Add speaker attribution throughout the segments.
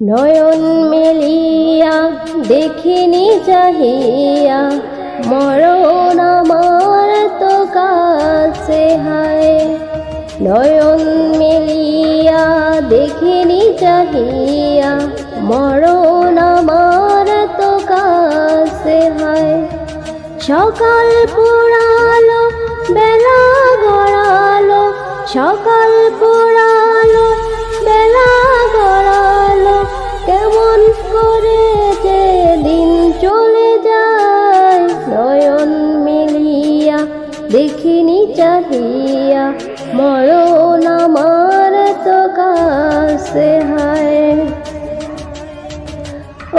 Speaker 1: নয়ন মেলিয়া, দেখিনি চাহিয়া, মরণ আমার তো কাছে হায়। নয়ন মেলিয়া, দেখিনি চাহিয়া, মরণ আমার তো কাছে হায়। সকাল পোড়ালো, বেলা গড়ালো, সকাল পোড়ালো, বেলা চাহিয়া মরণ আমার তো কাছে হায়।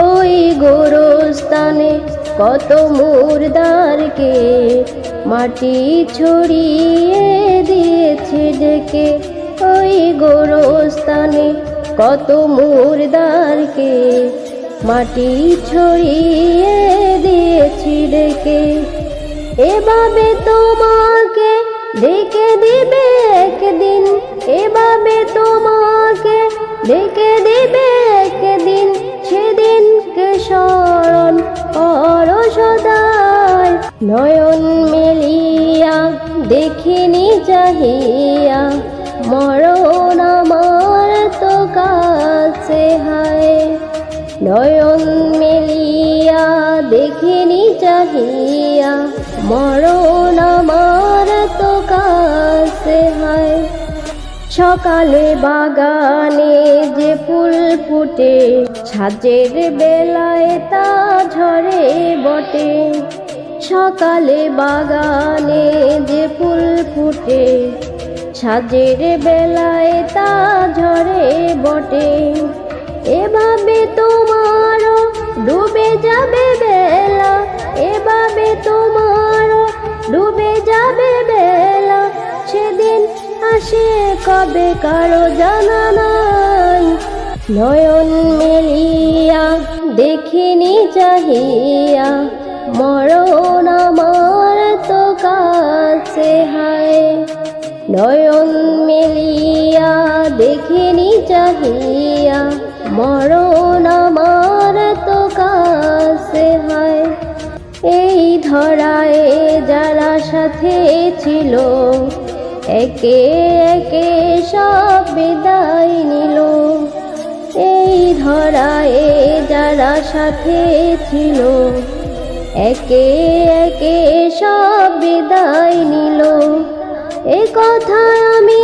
Speaker 1: ওই গোরস্থানে কত মুর্দারকে মাটি ছড়িয়ে দিয়েছে ডেকে। ওই গোরস্থানে কত মুর্দারকে মাটি ছড়িয়ে দিয়েছি ডেকে। এভাবে তোমাকে ডেকে দিবে একদিন, এভাবে তোমাকে ডেকে দিবে একদিন, সেদিনকে স্মরণ কর সদায় নয়ন মেলিয়া দেখিনি চাহিয়া, মরণ আমার তো কাছে হায়। নয়ন মেলিয়া দেখিনি চাহিয়া, মরণ আমার সকালে বাগানে যে ফুল ফুটে সাজের বেলায় তা ঝরে বটে। সকালে বাগানে যে ফুল ফুটে সাজের বেলায় তা ঝরে বটে। আসে কবে কারও জানা নাই? নয়ন মেলিয়া দেখিনি চাহিয়া, মরণ আমার তো কাছে হায়। নয়ন মেলিয়া দেখিনি চাহিয়া, মরণ আমার তো কাছে হায়। এই ধরায় যারা সাথে ছিল একে একে সব বিদায় নিল। এই ধরায় যারা সাথে ছিল, একে একে সব বিদায় নিল। এ কথা আমি